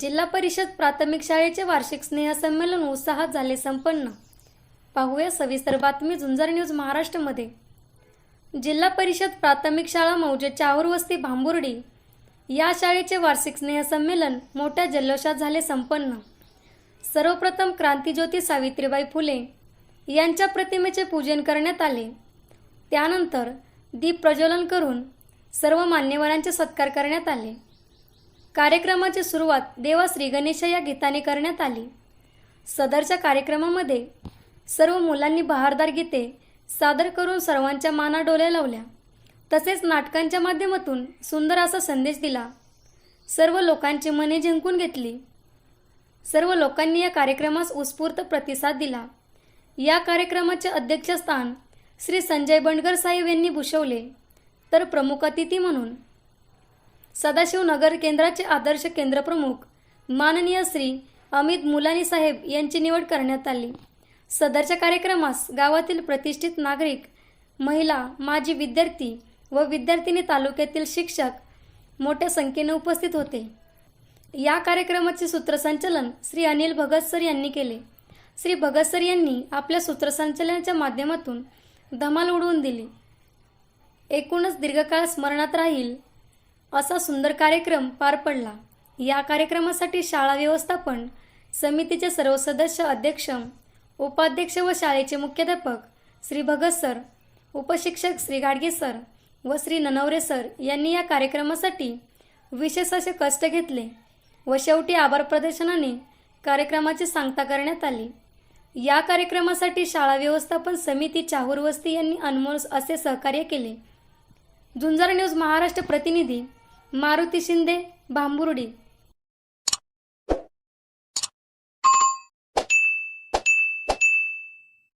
जिल्हा परिषद प्राथमिक शाळेचे वार्षिक स्नेहसंमेलन उत्साहात झाले संपन्न. पाहूया सविस्तर बातमी झुंजार न्यूज महाराष्ट्रमध्ये. जिल्हा परिषद प्राथमिक शाळा मौजे चावरवस्ती भांबुर्डी. या शाळेचे वार्षिक स्नेहसंमेलन मोठ्या जल्लोषात झाले संपन्न. सर्वप्रथम क्रांतीज्योती सावित्रीबाई फुले यांच्या प्रतिमेचे पूजन करण्यात आले. त्यानंतर दीप प्रज्वलन करून सर्व मान्यवरांचे सत्कार करण्यात आले. कार्यक्रमाची सुरुवात देवा श्री गणेश या गीताने करण्यात आली. सदरच्या कार्यक्रमामध्ये सर्व मुलांनी बहारदार गीते सादर करून सर्वांच्या माना डोल्या लावल्या. तसेच नाटकांच्या माध्यमातून सुंदर असा संदेश दिला. सर्व लोकांची मने जिंकून घेतली. सर्व लोकांनी या कार्यक्रमास उत्स्फूर्त प्रतिसाद दिला. या कार्यक्रमाचे अध्यक्षस्थान श्री संजय बंडगर साहेब यांनी भूषवले. तर प्रमुख अतिथी म्हणून सदाशिव नगर केंद्राचे आदर्श केंद्रप्रमुख माननीय श्री अमित मुलानी साहेब यांची निवड करण्यात आली. सदरच्या कार्यक्रमास गावातील प्रतिष्ठित नागरिक महिला माजी विद्यार्थी व विद्यार्थिनी तालुक्यातील शिक्षक मोठ्या संख्येने उपस्थित होते. या कार्यक्रमाचे सूत्रसंचालन श्री अनिल भगत सर यांनी केले. श्री भगत सर यांनी आपल्या सूत्रसंचालनाच्या माध्यमातून धमाल उडवून दिली. एकूणच दीर्घकाळ स्मरणात राहील असा सुंदर कार्यक्रम पार पडला. या कार्यक्रमासाठी शाळा व्यवस्थापन समितीचे सर्व सदस्य अध्यक्ष उपाध्यक्ष व शाळेचे मुख्याध्यापक श्री भगत सर उपशिक्षक श्री गाडगे सर व श्री ननवरे सर यांनी या कार्यक्रमासाठी विशेष असे कष्ट घेतले व शेवटी आभार प्रदर्शनाने कार्यक्रमाची सांगता करण्यात आली. या कार्यक्रमासाठी शाळा व्यवस्थापन समिती चाहूर वस्ती यांनी अनमोल असे सहकार्य केले. झुंजार न्यूज महाराष्ट्र प्रतिनिधी मारुती शिंदे भांबुर्डी